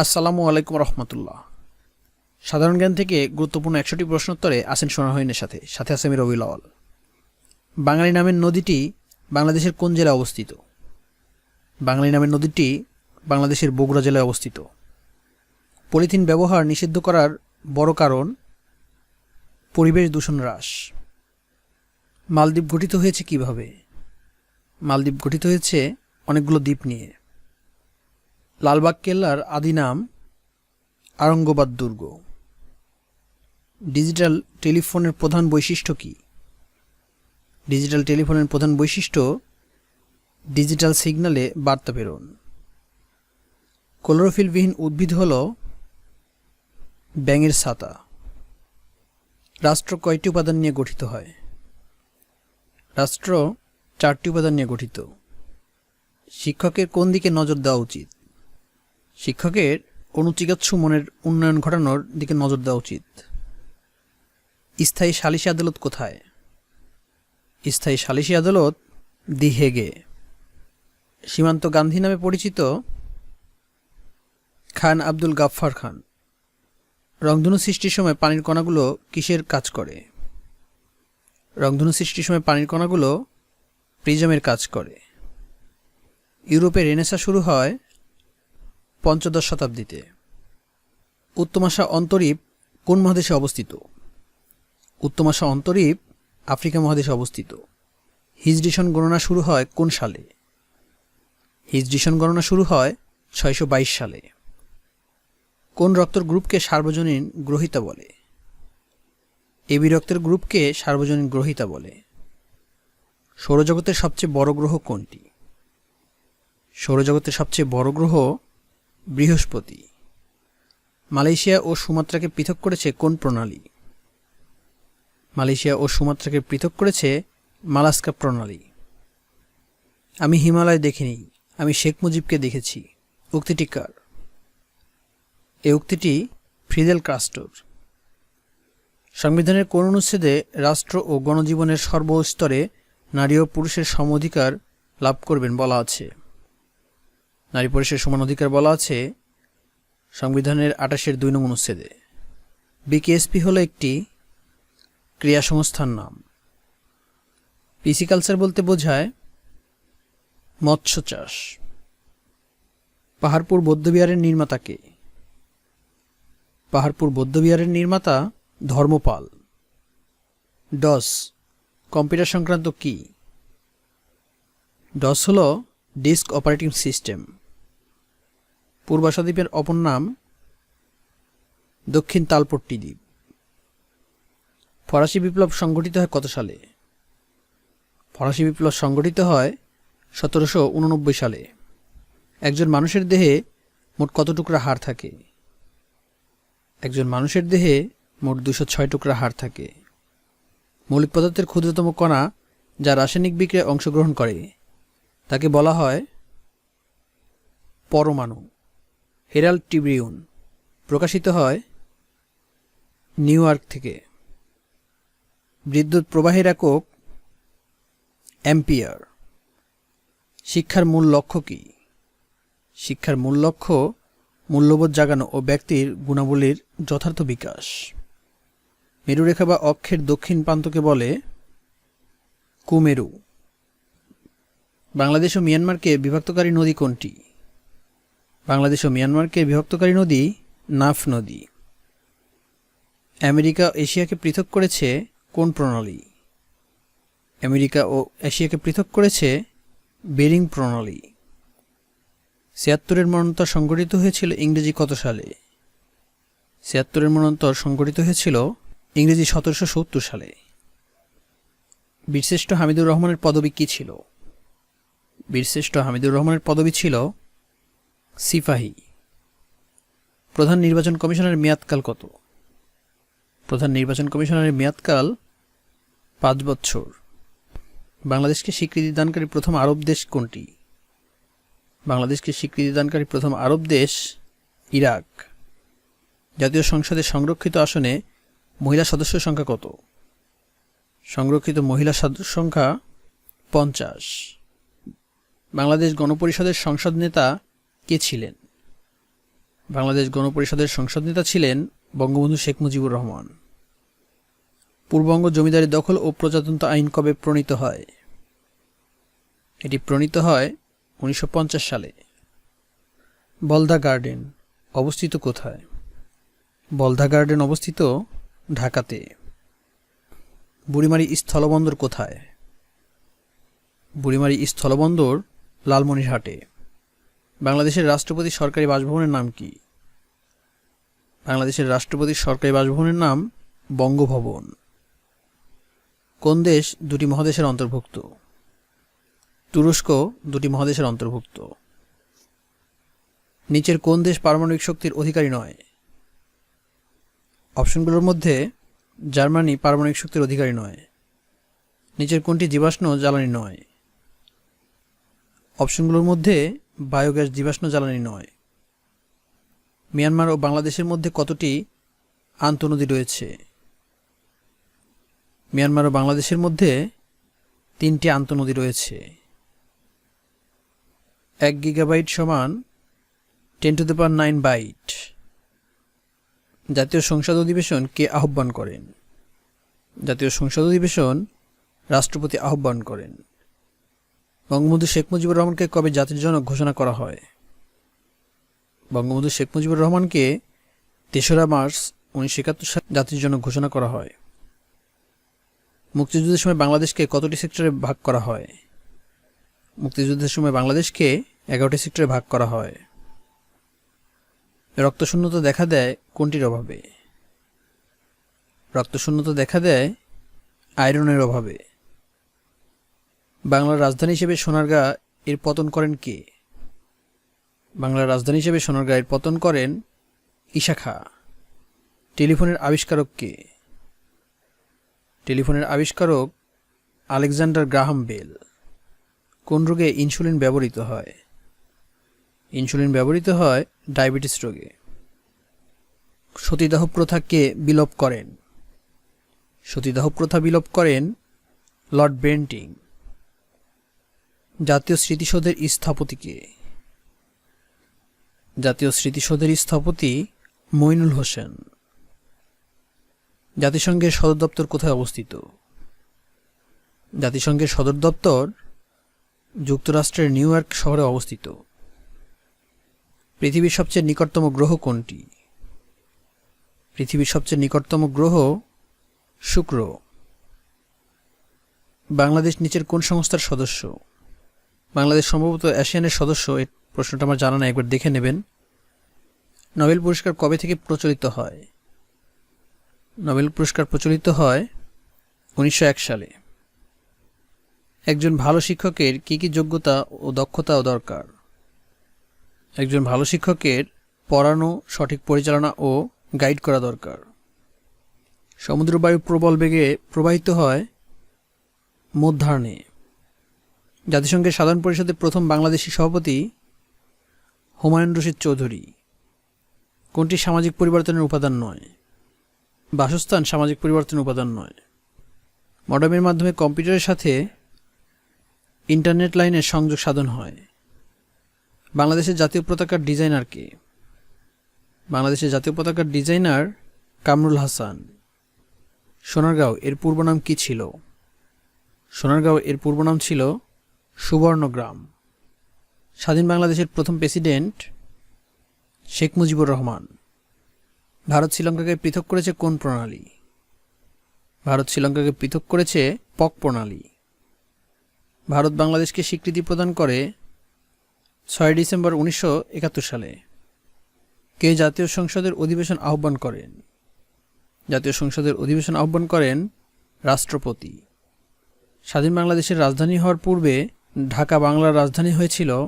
আসসালামু আলাইকুম রহমতুল্লাহ। সাধারণ জ্ঞান থেকে গুরুত্বপূর্ণ একশোটি প্রশ্নোত্তরে আসেন সোনাহইনের সাথে সাথে আছে আমি রবি বাঙালি নামের নদীটি বাংলাদেশের কোন জেলায় অবস্থিত? বাঙালি নামের নদীটি বাংলাদেশের বগুড়া জেলায় অবস্থিত। পলিথিন ব্যবহার নিষিদ্ধ করার বড় কারণ পরিবেশ দূষণ হ্রাস। মালদ্বীপ গঠিত হয়েছে কীভাবে? মালদ্বীপ গঠিত হয়েছে অনেকগুলো দ্বীপ নিয়ে। লালবাগ কেল্লার আদি নাম আরঙ্গবাদ দুর্গ। ডিজিটাল টেলিফোনের প্রধান বৈশিষ্ট্য কি? ডিজিটাল টেলিফোনের প্রধান বৈশিষ্ট্য, ডিজিটাল সিগন্যালে বার্তা প্রেরণ। ক্লোরোফিলবিহীন উদ্ভিদ হল ব্যাঙের ছাতা। রাষ্ট্র কয়টি উপাদান নিয়ে গঠিত হয়? রাষ্ট্র চারটি উপাদান নিয়ে গঠিত। শিক্ষকের কোন দিকে নজর দেওয়া উচিত? শিক্ষকের অনুচিকাচ্ছু মনের উন্নয়ন ঘটানোর দিকে নজর দেওয়া উচিত। স্থায়ী সালিসি আদালত কোথায়? স্থায়ী সালিসি আদালত দি হেগে। সীমান্ত গান্ধী নামে পরিচিত খান আব্দুল গাফফার খান। রংধনু সৃষ্টির সময় পানির কণাগুলো কিসের কাজ করে? রংধনু সৃষ্টির সময় পানির কণাগুলো প্রিজমের কাজ করে। ইউরোপে রেনেসা শুরু হয় পঞ্চদশ শতাব্দীতে। উত্তমাশা অন্তরীপ কোন মহাদেশে অবস্থিত? উত্তমাশা অন্তরীপ আফ্রিকা মহাদেশে অবস্থিত। হিজডিশন গণনা শুরু হয় কোন সালে? হিজডিশন গণনা শুরু হয় ছয়শো বাইশ সালে। কোন রক্তের গ্রুপকে সার্বজনীন গ্রহিতা বলে? এবি রক্তের গ্রুপকে সার্বজনীন গ্রহিতা বলে। সৌরজগতের সবচেয়ে বড় গ্রহ কোনটি? সৌরজগতের সবচেয়ে বড় গ্রহ বৃহস্পতি। মালয়েশিয়া ও সুমাত্রাকে পৃথক করেছে কোন প্রণালী? মালয়েশিয়া ও সুমাত্রাকে পৃথক করেছে মালাস্কা প্রণালী। আমি হিমালয় দেখিনি, আমি শেখ মুজিবকে দেখেছি। উক্তিটি কার? এই উক্তিটি ফ্রিদেল কাস্টোর। সংবিধানের কোন অনুচ্ছেদে রাষ্ট্র ও গণজীবনের সর্বস্তরে নারী ও পুরুষের সম অধিকার লাভ করবেন বলা আছে। নারী পুরুষের সমান অধিকার বলা আছে সংবিধানের আটাশের দুই নং অনুচ্ছেদে। বিকেএসপি হলো একটি ক্রিয়া সংস্থার নাম পিসিকালচার বলতে বোঝায় মৎস্য চাষ। পাহাড়পুর বৌদ্ধবিহারের নির্মাতাকে পাহাড়পুর বৌদ্ধবিহারের নির্মাতা ধর্মপাল। ডস, কম্পিউটার সংক্রান্ত কি? ডস হল ডিস্ক অপারেটিং সিস্টেম। পূর্বাশা দ্বীপের অপর নাম দক্ষিণ তালপট্টি দ্বীপ। ফরাসি বিপ্লব সংগঠিত হয় কত সালে? ফরাসি বিপ্লব সংগঠিত হয় সতেরোশো উননব্বই সালে। একজন মানুষের দেহে মোট কত টুকরা হাড় থাকে? একজন মানুষের দেহে মোট দুশো ছয় টুকরা হাড় থাকে। মৌলিক পদার্থের ক্ষুদ্রতম কণা যা রাসায়নিক বিক্রিয়ায় অংশগ্রহণ করে, তাকে বলা হয় পরমাণু। হেরাল্ড টিব্রিউন প্রকাশিত হয় নিউ ইয়র্ক থেকে। বিদ্যুৎ প্রবাহের একক অ্যাম্পিয়ার। শিক্ষার মূল লক্ষ্য কি? শিক্ষার মূল লক্ষ্য মূল্যবোধ জাগানো ও ব্যক্তির গুণাবলীর যথার্থ বিকাশ। মেরুরেখা বা অক্ষের দক্ষিণ প্রান্তকে বলে কুমেরু। বাংলাদেশ ও মিয়ানমারকে বিভক্তকারী নদী কোনটি? বাংলাদেশ ও মিয়ানমারকে বিভক্তকারী নদী নাফ নদী। আমেরিকা এশিয়াকে পৃথক করেছে কোন প্রণালী? আমেরিকা ও এশিয়াকে পৃথক করেছে বেরিং প্রণালী। ছিয়াত্তরের মরণোত্তর সংগঠিত হয়েছিল ইংরেজি কত সালে? ছিয়াত্তরের মনন্তর সংগঠিত হয়েছিল ইংরেজি সতেরোশো সত্তর সালে। বীরশ্রেষ্ঠ হামিদুর রহমানের পদবী কী ছিল? বীরশ্রেষ্ঠ হামিদুর রহমানের পদবী ছিল সিপাহী প্রধান নির্বাচন কমিশনের মেয়াদকাল কত? প্রধান নির্বাচন কমিশনারের মেয়াদকাল পাঁচ বছর। বাংলাদেশকে স্বীকৃতি দানকারী প্রথম আরব দেশ কোনটি? বাংলাদেশকে স্বীকৃতি দানকারী প্রথম আরব দেশ ইরাক। জাতীয় সংসদে সংরক্ষিত আসনে মহিলা সদস্য সংখ্যা কত? সংরক্ষিত মহিলা সদস্য সংখ্যা পঞ্চাশ। বাংলাদেশ গণপরিষদের সংসদ নেতা কে ছিলেন? বাংলাদেশ গণপরিষদের সংসদ নেতা ছিলেন বঙ্গবন্ধু শেখ মুজিবুর রহমান। পূর্ববঙ্গ জমিদারি দখল ও প্রজাতন্ত্র আইন কবে প্রণীত হয়? এটি প্রণীত হয় উনিশশো পঞ্চাশ সালে। বলদা গার্ডেন অবস্থিত কোথায়? বলদা গার্ডেন অবস্থিত ঢাকাতে। বুড়িমারি স্থলবন্দর কোথায়? বুড়িমারি স্থলবন্দর লালমনিরহাটে। বাংলাদেশের রাষ্ট্রপতি সরকারি বাসভবনের নাম কি? বাংলাদেশের রাষ্ট্রপতির সরকারি বাসভবনের নাম বঙ্গভবন। কোন দেশ দুটি মহাদেশের অন্তর্ভুক্ত? তুরস্ক দুটি মহাদেশের অন্তর্ভুক্ত। নিচের কোন দেশ পারমাণবিক শক্তির অধিকারী নয়? অপশনগুলোর মধ্যে জার্মানি পারমাণবিক শক্তির অধিকারী নয়। নিচের কোনটি জীবাশ্ম জ্বালানি নয়? অপশনগুলোর মধ্যে বায়োগ্যাস জীবাশ্ম জ্বালানি নয়। মিয়ানমার ও বাংলাদেশের মধ্যে কতটি আন্তঃনদী রয়েছে? মিয়ানমার ও বাংলাদেশের মধ্যে তিনটি আন্তঃনদী রয়েছে। এক গিগাবাইট সমান ten to the power nine byte. জাতীয় সংসদ অধিবেশন কে আহ্বান করেন? জাতীয় সংসদ অধিবেশন রাষ্ট্রপতি আহ্বান করেন। বঙ্গবন্ধু শেখ মুজিবুর রহমানকে কবে জাতির জনক ঘোষণা করা হয়? বঙ্গবন্ধু শেখ মুজিবুর রহমানকে তেসরা মার্চ উনিশশো একাত্তর সালে জাতির জনক ঘোষণা করা হয়। মুক্তিযুদ্ধের সময় বাংলাদেশকে কতটি সেক্টরে ভাগ করা হয়? মুক্তিযুদ্ধের সময় বাংলাদেশকে এগারোটি সেক্টরে ভাগ করা হয়। রক্তশূন্যতা দেখা দেয় কোনটির অভাবে? রক্তশূন্যতা দেখা দেয় আয়রনের অভাবে। বাংলার রাজধানী হিসেবে সোনারগাঁ এর পতন করেন কে? বাংলার রাজধানী হিসেবে সোনারগাঁ এর পতন করেন ইশাখা। টেলিফোনের আবিষ্কারক কে? টেলিফোনের আবিষ্কারক আলেকজান্ডার গ্রাহাম বেল। কোন রোগে ইনসুলিন ব্যবহৃত হয়? ইনসুলিন ব্যবহৃত হয় ডায়াবেটিস রোগে। সতীদাহ প্রথা কে বিলোপ করেন? সতীদাহ প্রথা বিলোপ করেন লর্ড বেন্টিং। জাতীয় স্মৃতিসৌধের স্থপতিকে জাতীয় স্মৃতিসৌধের স্থপতি মইনুল হোসেন। জাতিসংঘের সদর দপ্তর কোথায় অবস্থিত? জাতিসংঘের সদর দপ্তর যুক্তরাষ্ট্রের নিউ ইয়র্ক শহরে অবস্থিত। পৃথিবীর সবচেয়ে নিকটতম গ্রহ কোনটি? পৃথিবীর সবচেয়ে নিকটতম গ্রহ শুক্র। বাংলাদেশ নিচের কোন সংস্থার সদস্য? বাংলাদেশ সম্ভবত এশিয়ানের সদস্য, এই প্রশ্নটা আমার জানা না একবার দেখে নেবেন। নোবেল পুরস্কার কবে থেকে প্রচলিত হয়? নোবেল পুরস্কার প্রচলিত হয় উনিশশো এক সালে। একজন ভালো শিক্ষকের কী কী যোগ্যতা ও দক্ষতাও দরকার? একজন ভালো শিক্ষকের পড়ানো, সঠিক পরিচালনা ও গাইড করা দরকার। সমুদ্রবায়ু প্রবল বেগে প্রবাহিত হয় মধ্যাহ্নে। জাতিসংঘের সাধারণ পরিষদের প্রথম বাংলাদেশি সভাপতি হুমায়ুন রশিদ চৌধুরী। কোনটি সামাজিক পরিবর্তনের উপাদান নয়? বাসস্থান সামাজিক পরিবর্তনের উপাদান নয়। মডামের মাধ্যমে কম্পিউটারের সাথে ইন্টারনেট লাইনের সংযোগ সাধন হয়। বাংলাদেশের জাতীয় পতাকার ডিজাইনার কে? বাংলাদেশের জাতীয় পতাকার ডিজাইনার কামরুল হাসান। সোনারগাঁও, এর পূর্ব নাম কী ছিল? সোনারগাঁও, এর পূর্ব নাম ছিল সুবর্ণগ্রাম। স্বাধীন বাংলাদেশের প্রথম প্রেসিডেন্ট শেখ মুজিবুর রহমান। ভারত শ্রীলঙ্কাকে পৃথক করেছে কোন প্রণালী? ভারত শ্রীলঙ্কাকে পৃথক করেছে পক প্রণালী। ভারত বাংলাদেশকে স্বীকৃতি প্রদান করে ছয় ডিসেম্বর উনিশশো একাত্তর সালে। কে জাতীয় সংসদের অধিবেশন আহ্বান করেন? জাতীয় সংসদের অধিবেশন আহ্বান করেন রাষ্ট্রপতি। স্বাধীন বাংলাদেশের রাজধানী হওয়ার পূর্বে ঢাকা বাংলার রাজধানী হয়েছিল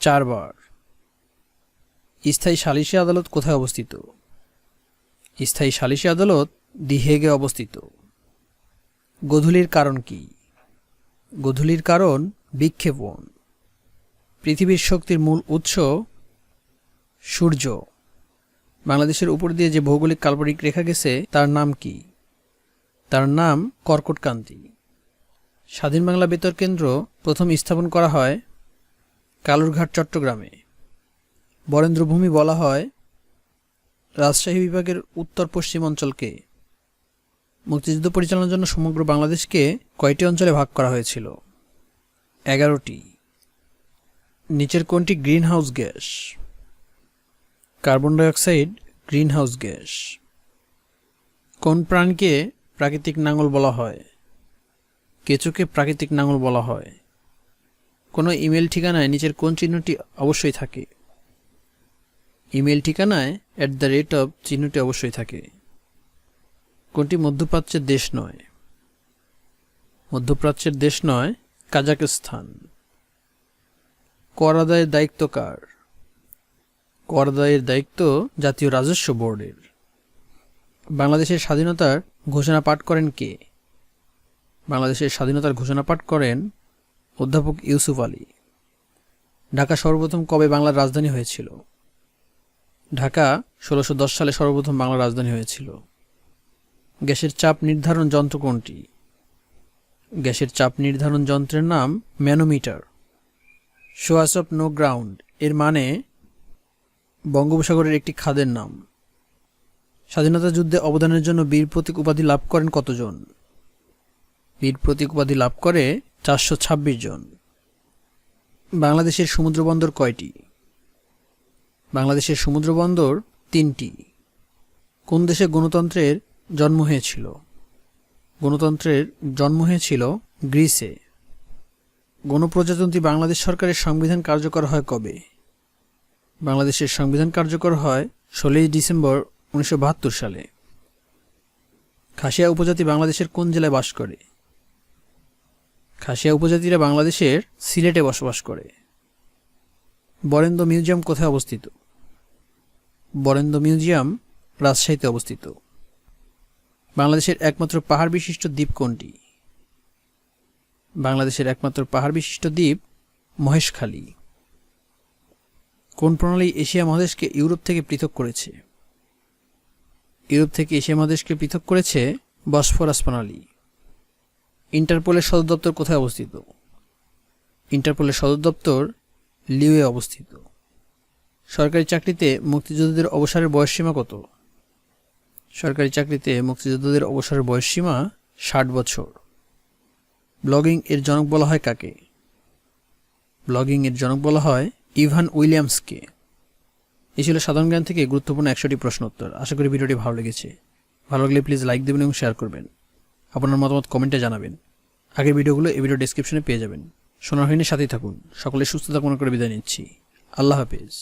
চারবার। স্থায়ী সালিসি আদালত কোথায় অবস্থিত? স্থায়ী সালিসি আদালত দিহেগে অবস্থিত। গোধূলির কারণ কি? গোধূলির কারণ বিক্ষেপণ। পৃথিবীর শক্তির মূল উৎস সূর্য। বাংলাদেশের উপর দিয়ে যে ভৌগোলিক কাল্পনিক রেখা গেছে, তার নাম কি? তার নাম কর্কটকান্তি স্বাধীন বাংলা বেতর কেন্দ্র প্রথম স্থাপন করা হয় কালুরঘাট, চট্টগ্রামে। বরেন্দ্রভূমি বলা হয় রাজশাহী বিভাগের উত্তর পশ্চিম অঞ্চলকে। মুক্তিযুদ্ধ পরিচালনার জন্য সমগ্র বাংলাদেশকে কয়টি অঞ্চলে ভাগ করা হয়েছিল? এগারোটি। নিচের কোনটি greenhouse gas? Carbon dioxide greenhouse gas. কোন প্রাণকে প্রাকৃতিক নাঙল বলা হয়? কেঁচোকে প্রাকৃতিক নাঙল বলা হয়। কোনো ইমেল ঠিকানায় নিচের কোন চিহ্নটি অবশ্যই থাকে। ইমেল ঠিকানায় অ্যাট দ্য রেট অফ চিহ্নটি অবশ্যই থাকে। কোনটি মধ্যপ্রাচ্যের দেশ নয়। মধ্যপ্রাচ্যের দেশ নয় কাজাকিস্তান কর আদায়ের দায়িত্ব কার? কর আদায়ের দায়িত্ব জাতীয় রাজস্ব বোর্ডের। বাংলাদেশের স্বাধীনতার ঘোষণা পাঠ করেন কে? বাংলাদেশের স্বাধীনতার ঘোষণা পাঠ করেন অধ্যাপক ইউসুফ আলী। ঢাকা সর্বপ্রথম কবে বাংলার রাজধানী হয়েছিল? ঢাকা ষোলোশো সালে সর্বপ্রথম বাংলার রাজধানী হয়েছিল। গ্যাসের চাপ নির্ধারণ যন্ত্র কোনটি? গ্যাসের চাপ নির্ধারণ যন্ত্রের নাম manometer. Swatch of no ground, এর মানে বঙ্গোপসাগরের একটি খাদের নাম। স্বাধীনতা যুদ্ধে অবদানের জন্য বীর প্রতীক উপাধি লাভ করেন কতজন? বীর প্রতীক উপাধি লাভ করে চারশো ছাব্বিশ জন। বাংলাদেশের সমুদ্রবন্দর কয়টি? বাংলাদেশের সমুদ্রবন্দর তিনটি। কোন দেশে গণতন্ত্রের জন্ম হয়েছিল? গণতন্ত্রের জন্ম হয়েছিল গ্রিসে। গণপ্রজাতন্ত্রী বাংলাদেশ সরকারের সংবিধান কার্যকর হয় কবে? বাংলাদেশের সংবিধান কার্যকর হয় ষোলোই ডিসেম্বর উনিশশো বাহাত্তর সালে। খাসিয়া উপজাতি বাংলাদেশের কোন জেলায় বাস করে? খাসিয়া উপজাতিরা বাংলাদেশের সিলেটে বসবাস করে। বরেন্দ্র মিউজিয়াম কোথায় অবস্থিত? বরেন্দ্র মিউজিয়াম রাজশাহীতে অবস্থিত। বাংলাদেশের একমাত্র পাহাড় বিশিষ্ট দ্বীপ কোনটি? বাংলাদেশের একমাত্র পাহাড় বিশিষ্ট দ্বীপ মহেশখালী। কোন প্রণালী এশিয়া মহাদেশকে ইউরোপ থেকে পৃথক করেছে? ইউরোপ থেকে এশিয়া মহাদেশকে পৃথক করেছে বসফরাস প্রণালী। ইন্টারপোলের সদর দপ্তর কোথায় অবস্থিত? ইন্টারপোলের সদর দপ্তর লিওয়ে অবস্থিত। সরকারি চাকরিতে মুক্তিযোদ্ধাদের অবসরের বয়সসীমা কত? সরকারি চাকরিতে মুক্তিযোদ্ধাদের অবসরের বয়সসীমা ষাট বছর। ব্লগিং এর জনক বলা হয় কাকে? ব্লগিং এর জনক বলা হয় ইভান উইলিয়ামসকে। এই ছিল সাধারণ জ্ঞান থেকে গুরুত্বপূর্ণ একশোটি প্রশ্ন উত্তর। আশা করি ভিডিওটি ভালো লেগেছে। ভালো লাগলে প্লিজ লাইক দেবেন এবং শেয়ার করবেন। আপনার মতামত কমেন্টে জানাবেন। আগের ভিডিওগুলো এই ভিডিও ডিসক্রিপশনে পেয়ে যাবেন। সোনার হয়নি সাথেই থাকুন। সকলে সুস্থতা মনে করে বিদায় নিচ্ছি। আল্লাহ হাফিজ।